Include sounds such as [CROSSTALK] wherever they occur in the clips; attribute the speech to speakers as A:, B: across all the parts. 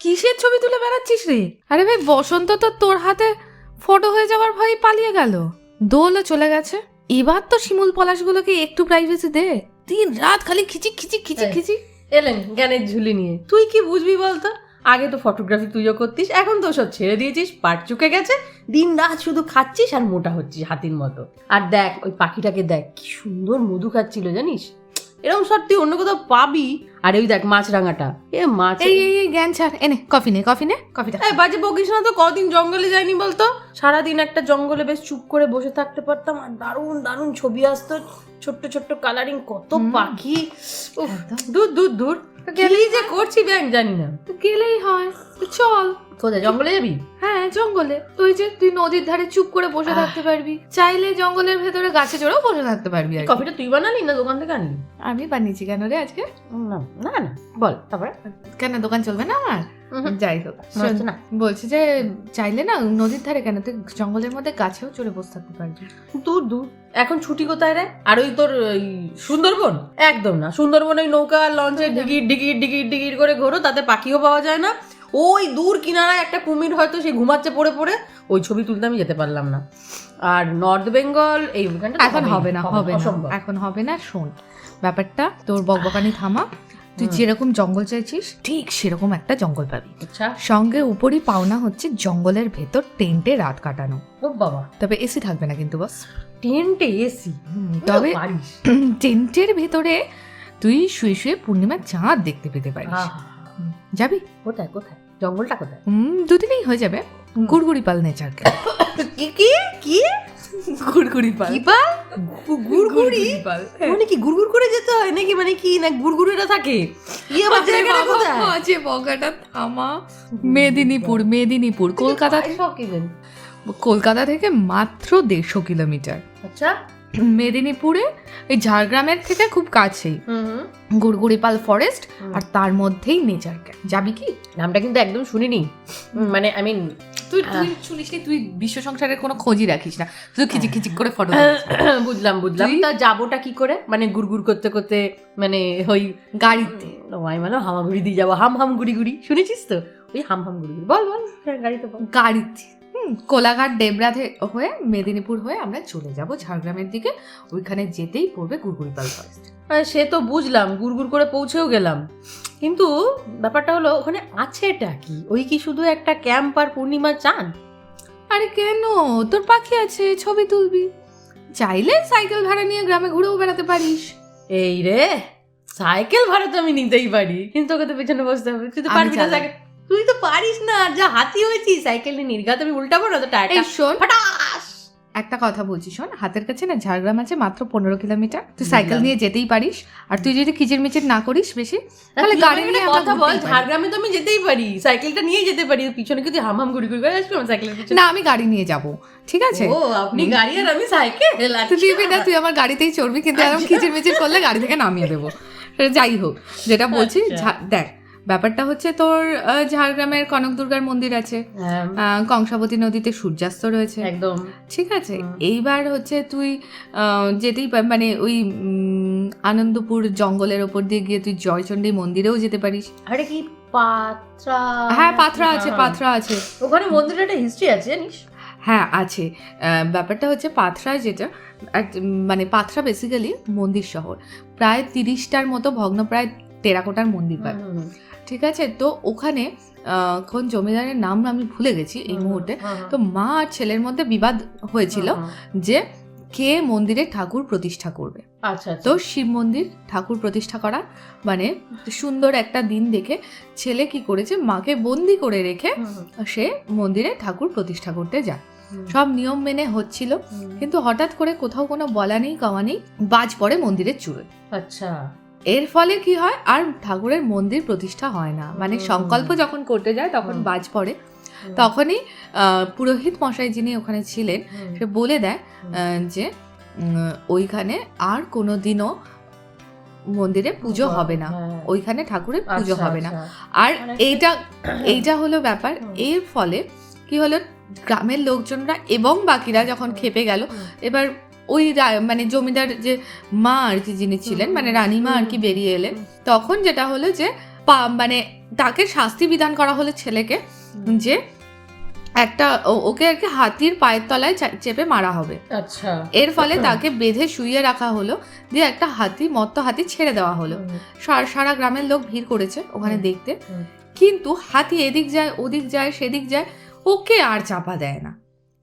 A: কিসের ছবি তুলে বেড়াচ্ছিস রে? আরে ভাই বসন্ত তো তোর হাতে ফটো হয়ে যাওয়ার ভয় পালিয়ে গেল। দোলও চলে গেছে। এবার তো শিমুল পলাশগুলোকে একটু প্রাইভেসি দে। দিন রাত খালি খিচিক খিচিক খিচিক
B: এই।
A: খিচিক।
B: এলেন জ্ঞানের ঝুলি নিয়ে। তুই কি বুঝবি বলতো? আগে তো ফটোগ্রাফি তুইও করতিস এখন তো সব ছেড়ে দিয়েছিস পাট চুকে গেছে। দিন রাত শুধু খাচ্ছিস আর মোটা হচ্ছিস হাতির মতো। আর দেখ ওই পাখিটাকে দেখ কি সুন্দর মধু খাচ্ছিল জানিস? এরকম সব তুই অন্য কোথাও পাবি? আর ওই দেখ মাছরাঙাটা। এ মাছ
A: এই এই এই জ্ঞান ছাড় এনে কফি নে কফি নে কফিটা
B: এই বাজে বকিস না তো কদিন জঙ্গলে যাইনি বলতো? সারাদিন একটা জঙ্গলে বেশ চুপ করে বসে থাকতে পারতাম আর দারুণ দারুণ ছবি আসতো ছোট্ট ছোট্ট কালারিং কত পাখি। দূর দূর দূর। কি যে করছি ব্যাং জানি না।
A: তো গেলেই হয়। তো চল।
B: কোথায় জঙ্গলে যাবি?
A: হ্যাঁ জঙ্গলে। তুই যে তুই নদীর ধারে চুপ করে বসে থাকতে পারবি। চাইলে জঙ্গলের ভেতরে গাছে চড়েও বসে থাকতে পারবি আর
B: কফিটা তুই বানালি না দোকান থেকে আনলি?
A: আমি বানিয়েছি কেন রে আজকে?
B: না না না। বল তারপরে?
A: কেন দোকান চলবে না আমার? যাই হোক
B: না।
A: বলছি যে চাইলে না নদীর ধারে কেন? তুই জঙ্গলের মধ্যে গাছেও চড়ে বসে থাকতে পারবি।
B: দূর দূর। এখন ছুটি কোথায় রে? আর ওই তোর ওই সুন্দরবন? একদম না সুন্দরবন ওই নৌকা লঞ্চে ডিগির ডিগির ডিগির ডিগির করে ঘোরো তাতে পাখিও পাওয়া যায় না। ওই দূর কিনারায় একটা কুমির হয়তো সে ঘুমাচ্ছে পড়ে পড়ে ওই ছবি তুলতে আমি যেতে পারলাম না। আর নর্থ বেঙ্গল এই
A: এখন হবে না হবে না। এখন হবে না শোন। ব্যাপারটা তোর বকবকানি থামা। তুই যেরকম জঙ্গল চাইছিস ঠিক সেরকম একটা জঙ্গল পাবি।
B: আচ্ছা।
A: সঙ্গে উপরই পাওনা হচ্ছে জঙ্গলের ভেতর টেন্টে রাত কাটানো।
B: ও বাবা।
A: তবে এসি থাকবে না কিন্তু বস।
B: টেন্টে এসি?
A: তবে [CLEARS THROAT] টেন্টের ভেতরে তুই শুয়ে শুয়ে পূর্ণিমার চাঁদ দেখতে পেতে পারিস। যাবি?
B: কোথায় কোথায়? জঙ্গলটা কোথায়?
A: হুম, দুদিনেই হয়ে যাবে। গুড়গুড়ি পাল নেচারকে।
B: কি কি কি?
A: গুড়গুড়ি পাল।
B: কি গুড়গুড়ি
A: পাল
B: মানে কি গুড়গুড় করে যেতে হয় নাকি? মানে কি না থাকে? কি আবার জায়গাটা কোথায়?
A: আছে বগাটা থামা। মেদিনীপুর মেদিনীপুর কলকাতা কলকাতা থেকে মাত্র দেড়শো কিলোমিটার।
B: আচ্ছা।
A: মেদিনীপুরে এই ঝাড়গ্রামের থেকে খুব কাছেই। গুড়গুড়িপাল ফরেস্ট আর তার মধ্যেই নেচার ক্যাম্প যাবি কি?
B: নামটা কিন্তু একদম শুনিনি। মানে আই মিন
A: তুই তুই শুনিস তুই বিশ্ব সংসারের কোনো খোঁজই রাখিস না। শুধু খিচিক খিচিক করে ফটো [CLEARS THROAT]
B: বুঝলাম বুঝলাম। তা যাবোটা কি করে? মানে গুড়গুড় করতে করতে মানে ওই
A: গাড়িতে।
B: আমি মানে হামাগুড়ি দিয়ে যাব। হাম হাম গুড়ি গুড়ি। শুনেছিস তো? ওই হাম হাম গুড়ি গুড়ি। বল বল হ্যাঁ, গাড়িতে
A: গাড়িতে। কোলাঘাট ডেবরা হয়ে মেদিনীপুর হয়ে আমরা চলে যাব ঝাড়গ্রামের দিকে। ওইখানে যেতেই পড়বে গুড়গুড়িপাল ফরেস্ট
B: সে তো বুঝলাম। গুড়গুড় করে পৌঁছেও গেলাম। কিন্তু ব্যাপারটা হলো ওখানে আছেটা কি? ওই কি শুধু একটা ক্যাম্প আর পূর্ণিমা চান?
A: আরে কেন? তোর পাখি আছে ছবি তুলবি। চাইলে সাইকেল ভাড়া নিয়ে গ্রামে ঘুরেও বেড়াতে পারিস।
B: এই রে সাইকেল ভাড়া তো আমি নিতেই পারি। কিন্তু তোকে তো পেছনে বসতে হবে। তুই তো পারবি না সাইকেল তুই তো পারিস না। যা হাতি হয়েছিস সাইকেল নিয়ে নির্ঘাত আমি উল্টাবো না তো টায়ারটা।
A: শোন। একটা কথা বলছি শোন। হাতের কাছে না ঝাড়গ্রাম আছে মাত্র পনেরো কিলোমিটার। তুই সাইকেল নিয়ে যেতেই পারিস। আর তুই যদি কিচির মিচির না করিস বেশি তাহলে গাড়ি নিয়ে
B: কথা বল ঝাড়গ্রামে তো আমি যেতেই পারি। সাইকেলটা নিয়ে যেতে পারি। পিছনে কি তুই হাম হাম ঘুরি ঘুরি করে আসবি আমার সাইকেলের পিছনে?
A: না আমি গাড়ি নিয়ে যাব। ঠিক আছে?
B: ও আপনি গাড়ি আর আমি সাইকেল
A: তুই দিবি না তুই আমার গাড়িতেই চড়বি কিন্তু এরকম
B: আচ্ছা।
A: কিচির মিচির করলে গাড়ি থেকে নামিয়ে দেবো। যাই হোক যেটা বলছি
B: আচ্ছা।
A: দেখ ব্যাপারটা হচ্ছে তোর ঝাড়গ্রামের কনক দুর্গার মন্দির আছে।
B: হ্যাঁ,
A: কংসাবতী নদীতে সূর্যাস্ত রয়েছে।
B: একদম।
A: ঠিক আছে? এইবার হচ্ছে তুই যেতেই মানে ওই আনন্দপুর জঙ্গলের ওপর দিয়ে গিয়ে তুই জয়চণ্ডী মন্দিরেও যেতে পারিস।
B: আরে কি পাত্রা?
A: হ্যাঁ পাথরা আছে পাথরা আছে।
B: ওখানে মন্দিরের একটা হিস্ট্রি আছে জানিস?
A: হ্যাঁ আছে। ব্যাপারটা হচ্ছে পাথরা যেটা মানে পাথরা বেসিক্যালি মন্দির শহর। প্রায় তিরিশটার মতো ভগ্নপ্রায় টেরাকোটার মন্দির
B: হুম,
A: ঠিক আছে? তো ওখানে কোন জমিদারের নাম আমি ভুলে গেছি এই মুহূর্তে। তো মা আর ছেলের মধ্যে বিবাদ হয়েছিল। যে কে মন্দিরে ঠাকুর প্রতিষ্ঠা করবে।
B: আচ্ছা আচ্ছা।
A: তো শিব মন্দির ঠাকুর প্রতিষ্ঠা করা মানে সুন্দর একটা দিন দেখে ছেলে কি করেছে মাকে বন্দি করে রেখে সে মন্দিরে ঠাকুর প্রতিষ্ঠা করতে যায়। সব নিয়ম মেনে হচ্ছিল কিন্তু হঠাৎ করে কোথাও কোনো বলা নেই কাওয়া নেই বাজ পড়ে মন্দিরের চূড়ে।
B: আচ্ছা।
A: এর ফলে কি হয়? আর ঠাকুরের মন্দির প্রতিষ্ঠা হয় না। মানে সংকল্প যখন করতে যায় তখন বাজ পড়ে। তখনই পুরোহিত মশাই যিনি ওখানে ছিলেন সে বলে দেয় যে ওইখানে আর কোনো দিনও মন্দিরে পুজো হবে না।
B: হ্যাঁ।
A: ওইখানে ঠাকুরের পুজো
B: আচ্ছা,
A: হবে না।
B: আচ্ছা।
A: আর
B: মানে-
A: এইটা [COUGHS] এইটা হলো ব্যাপার। এর ফলে কি হলো? গ্রামের লোকজনরা এবং বাকিরা যখন খেপে গেল এবার ওই মানে জমিদার যে মা আর কি যিনি ছিলেন মানে রানীমা আর কি বেরিয়ে এলেন তখন যেটা হলো যে পা- মানে তাকে শাস্তি বিধান করা হলো ছেলেকে যে একটা ওকে আর কি হাতির পায়ের তলায় চেপে মারা হবে।
B: আচ্ছা।
A: এর ফলে তাকে বেঁধে শুইয়ে রাখা হলো দিয়ে একটা হাতি মত্ত হাতি ছেড়ে দেওয়া হলো। সারা গ্রামের লোক ভিড় করেছে ওখানে দেখতে। কিন্তু হাতি এদিক যায় ওদিক যায় সেদিক যায় ওকে আর চাপা দেয় না।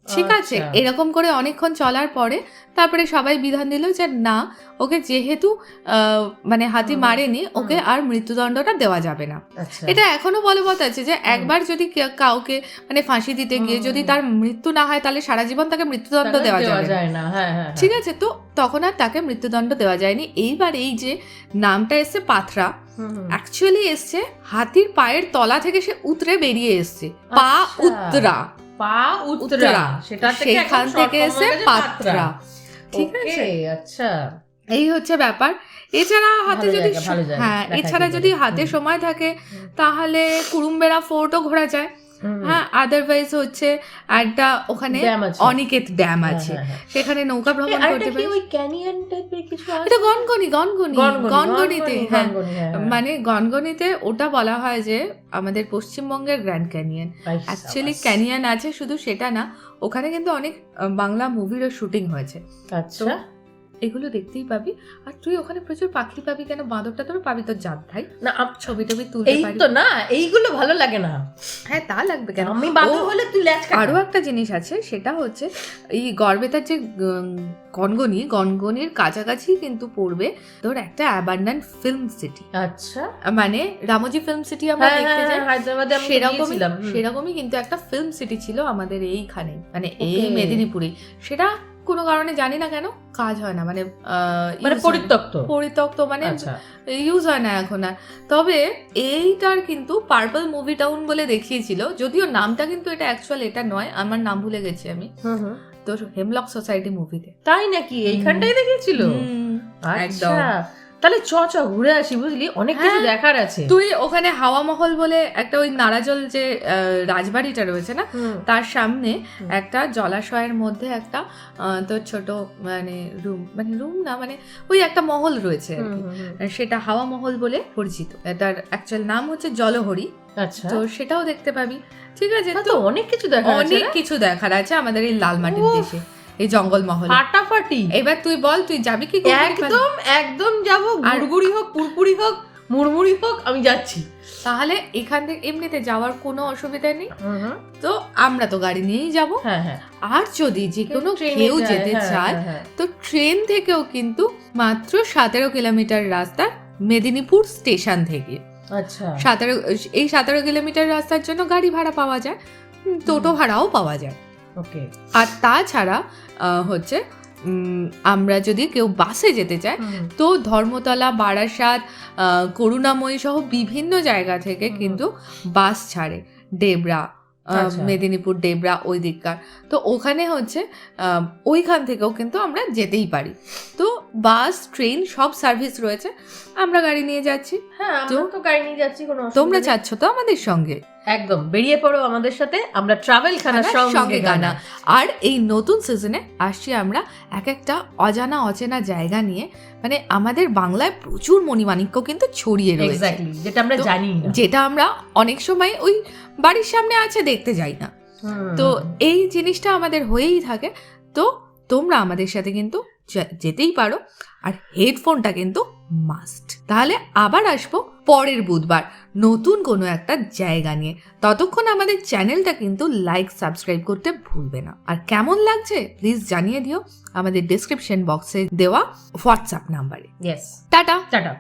A: ঠিক আছে
B: আচ্ছা।
A: এরকম করে অনেকক্ষণ চলার পরে তারপরে সবাই বিধান দিল যে না ওকে যেহেতু মানে হাতি মারেনি ওকে আর মৃত্যুদণ্ডটা দেওয়া যাবে না।
B: আচ্ছা।
A: এটা এখনও বলবৎ আছে যে একবার যদি কাউকে মানে ফাঁসি দিতে গিয়ে যদি তার মৃত্যু না হয় তাহলে সারা জীবন তাকে মৃত্যুদণ্ড দেওয়া যাবে। না।
B: যায় না হ্যাঁ হ্যাঁ
A: ঠিক আছে তো তখন আর তাকে মৃত্যুদণ্ড দেওয়া যায়নি। এইবার এই যে নামটা এসছে পাথরা অ্যাকচুয়ালি এসছে হাতির পায়ের তলা থেকে সে উতরে বেরিয়ে এসছে। পা
B: আচ্ছা। পা উত্তরা সেটা
A: সেখান থেকে এসে পাত্রা। ঠিক আছে?
B: আচ্ছা।
A: এই হচ্ছে ব্যাপার। এছাড়া হাতে যদি হ্যাঁ এছাড়া যদি হাতে সময় থাকে তাহলে কুরুম্বেরা ফোর্টও ঘোরা যায়। হ্যাঁ আদারওয়াইজ হচ্ছে একটা ওখানে অনিকেত ড্যাম
B: হ্যাঁ,
A: আছে।
B: হ্যাঁ, হ্যাঁ।
A: সেখানে নৌকা ভ্রমণ করতে
B: কি
A: পারিস?
B: ওই ক্যানিয়ন টাইপের কিছু
A: এটা গনগনি গনগনি
B: গনগনি,
A: গনগনিতে হ্যাঁ। মানে গনগনিতে ওটা বলা হয় যে আমাদের পশ্চিমবঙ্গের গ্র্যান্ড ক্যানিয়ন অ্যাকচুয়ালি ক্যানিয়ন আছে শুধু সেটা না ওখানে কিন্তু অনেক বাংলা মুভিরও শুটিং হয়েছে।
B: আচ্ছা।
A: এগুলো দেখতেই পাবি। আর তুই ওখানে প্রচুর পাখি পাবি কেন? বাঁদরটা তোর পাবি তোর জাত ভাই।
B: না আম-
A: ছবি টবি তুলতে
B: এই তো না এইগুলো ভালো লাগে না।
A: হ্যাঁ তা লাগবে কেন?
B: আমি বাদর হলে তুই ল্যাচ
A: আরও একটা জিনিস আছে সেটা হচ্ছে এই গড়বেতার যে গনগনি গনগনির কাছাকাছি কিন্তু পড়বে তোর একটা অ্যাবান্ডান্ট ফিল্ম সিটি
B: আচ্ছা।
A: মানে রামোজি ফিল্ম সিটি আমরা
B: হ্যাঁ
A: দেখতে
B: হ্যাঁ
A: যাই
B: হ্যাঁ, হায়দ্রাবাদে
A: সেরকমই সেরকমই কিন্তু একটা ফিল্ম সিটি ছিল আমাদের এইখানে মানে এই মেদিনীপুরে সেটা কোনো কারণে জানি না কেন কাজ হয় না মানে
B: মানে। পরিত্যক্ত।
A: পরিত্যক্ত মানে
B: আচ্ছা।
A: ইউজ হয় না এখন আর। তবে এইটার কিন্তু পার্পল মুভি টাউন বলে দেখিয়েছিল যদিও নামটা কিন্তু এটা অ্যাকচুয়াল এটা নয় আমার নাম ভুলে গেছি আমি। তো হেমলক সোসাইটি মুভিতে
B: তাই নাকি? এইখানটাই দেখিয়েছিল?
A: একদম।
B: তাহলে চ চ ঘুরে আসি বুঝলি? অনেক কিছু
A: হ্যাঁ।
B: দেখার আছে।
A: তুই ওখানে হাওয়া মহল বলে একটা ওই নারাজল যে রাজবাড়িটা রয়েছে না? তার সামনে একটা জলাশয়ের মধ্যে একটা তোর ছোট মানে রুম মানে রুম না মানে ওই একটা মহল রয়েছে। সেটা হাওয়া মহল বলে পরিচিত। এটার অ্যাকচুয়াল নাম হচ্ছে জলহরি।
B: আচ্ছা।
A: তো সেটাও দেখতে পাবি। ঠিক আছে
B: তো
A: তো
B: অনেক কিছু দেখার
A: অনেক কিছু দেখার আছে আমাদের এই লাল মাটির দেশে। এই জঙ্গল মহল
B: ফাটাফাটি।
A: এবার তুই বল তুই যাবি কি
B: একদম একদম যাব। গুড়গুড়ি হোক পুরপুরি হোক মুড়মুড়ি হোক আমি যাচ্ছি।
A: তাহলে এখান থেকে এমনিতে যাওয়ার কোনো অসুবিধা নেই। তো আমরা তো গাড়ি নিয়েই যাব।
B: হ্যাঁ হ্যাঁ।
A: আর যদি যে কোনো কেউ যেতে
B: হ্যাঁ,
A: চায়। তো ট্রেন থেকেও কিন্তু মাত্র সতেরো কিলোমিটার রাস্তা মেদিনীপুর স্টেশন থেকে।
B: আচ্ছা।
A: সতেরো এই সতেরো কিলোমিটার রাস্তার জন্য গাড়ি ভাড়া পাওয়া যায় টোটো ভাড়াও পাওয়া যায়। আর তাছাড়া হচ্ছে আমরা যদি কেউ বাসে যেতে চায় তো ধর্মতলা বারাসাত করুণাময়ী সহ বিভিন্ন জায়গা থেকে কিন্তু বাস ছাড়ে। ডেবরা
B: আচ্ছা।
A: মেদিনীপুর ডেবরা ওই দিককার। তো ওখানে হচ্ছে আহ, ওইখান থেকেও কিন্তু আমরা যেতেই পারি। তো বাস ট্রেন সব সার্ভিস রয়েছে। আমরা গাড়ি নিয়ে যাচ্ছি।
B: হ্যাঁ
A: তো-
B: গাড়ি নিয়ে যাচ্ছি কোনো
A: তোমরা। চাচ্ছ তো আমাদের সঙ্গে?
B: একদম বেরিয়ে পড়ো আমাদের সাথে আমরা ট্রাভেল খানা
A: খানা
B: সঙ্গে গানা।
A: আর এই নতুন সিজনে আসছি আমরা এক একটা অজানা অচেনা জায়গা নিয়ে। মানে আমাদের বাংলায় প্রচুর মণিমাণিক্য কিন্তু ছড়িয়ে রয়েছে।
B: যেটা আমরা জানি
A: যেটা আমরা অনেক সময় ওই বাড়ির সামনে আছে দেখতে যাই না। তো এই জিনিসটা আমাদের হয়েই থাকে। তো তোমরা আমাদের সাথে কিন্তু যেতেই পারো। আর হেডফোনটা কিন্তু মাস্ট তাহলে আবার আসব পরের বুধবার নতুন কোনো একটা জায়গা নিয়ে। ততক্ষণ আমাদের চ্যানেলটা কিন্তু লাইক সাবস্ক্রাইব করতে ভুলবে না। আর কেমন লাগছে প্লিজ জানিয়ে দিও আমাদের ডিসক্রিপশন বক্সে দেওয়া হোয়াটসঅ্যাপ নাম্বারে. টাটা!
B: টাটা।